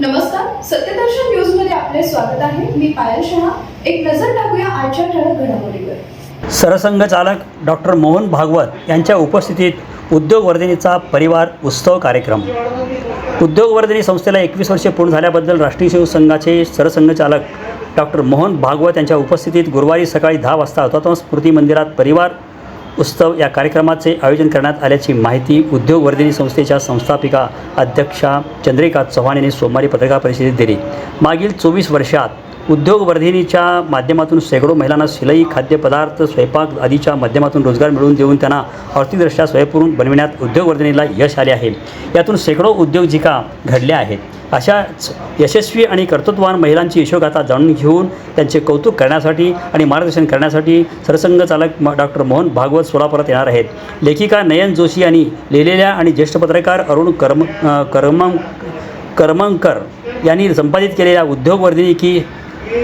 नमस्कार सत्यदर्शन न्यूजमध्ये आपले स्वागत आहे. मी पायल शहा. एक नजर टाकूया आजच्या ठळक घडामोडीवर. सरसंघ चालक डॉक्टर मोहन भागवत यांच्या उपस्थितीत उद्योगवर्धिनीचा परिवार उत्सव कार्यक्रम. उद्योगवर्धिनी संस्थेला एकवीस वर्षे पूर्ण झाल्याबद्दल राष्ट्रीय शिवसंघाचे संघाचे सरसंघचालक डॉक्टर मोहन भागवत यांच्या उपस्थितीत गुरुवारी सकाळी दहा वाजता हुतात्मा स्मृती मंदिरात परिवार उत्सव या कार्यक्रमाचे आयोजन करण्यात आल्याची माहिती उद्योगवर्धिनी संस्थेच्या संस्थापिका अध्यक्षा चंद्रिका चव्हाण यांनी सोमवारी पत्रकार परिषदेत दिली. मागील चोवीस वर्षात उद्योगवर्धिनीच्या माध्यमातून शेकडो महिलांना शिलाई खाद्यपदार्थ स्वयंपाक आदीच्या माध्यमातून रोजगार मिळवून देऊन त्यांना आर्थिकदृष्ट्या स्वयंपूर्ण बनविण्यात उद्योगवर्धिनीला यश आले आहे. यातून शेकडो उद्योजिका घडल्या आहेत. अशाच यशस्वी आणि कर्तृत्ववान महिलांची यशोगाथा जाणून घेऊन त्यांचे कौतुक करण्यासाठी आणि मार्गदर्शन करण्यासाठी सरसंघचालक म डॉक्टर मोहन भागवत सोलापुरात येणार आहेत. लेखिका नयन जोशी यांनी लिहिलेल्या आणि ज्येष्ठ पत्रकार अरुण कर्म कर्म करमंकर यांनी संपादित केलेल्या उद्योगवर्धिनी की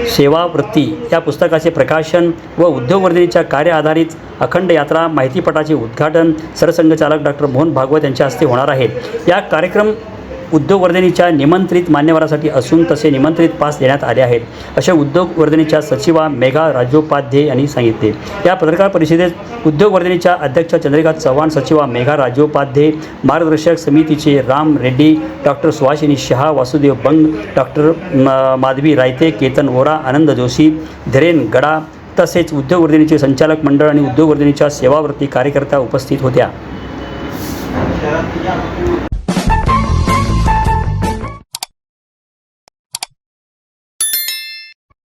सेवावृत्ती. या पुस्तकाचे प्रकाशन व उद्योगवर्धिनीच्या कार्य आधारित अखंड यात्रा माहितीपटाचे उद्घाटन सरसंघचालक डॉक्टर मोहन भागवत यांच्या हस्ते होणार आहे. या कार्यक्रम उद्योगवर्धिनीच्या निमंत्रित मान्यवरासाठी असून तसे निमंत्रित पास देण्यात आले आहेत असे उद्योगवर्धिनीच्या सचिवा मेघा राजोपाध्ये यांनी सांगितले. या पत्रकार परिषदेत उद्योगवर्धिनीच्या अध्यक्ष चंद्रिका चव्हाण सचिवा मेघा राजोपाध्ये मार्गदर्शक समितीचे राम रेड्डी डॉक्टर सुहासिनी शहा वासुदेव बंग डॉक्टर म- माधवी रायते केतन वोरा आनंद जोशी धीरेन गडा तसेच उद्योगवर्धिनीचे संचालक मंडळ आणि उद्योगवर्धिनीच्या सेवावृत्ती कार्यकर्त्या उपस्थित होत्या.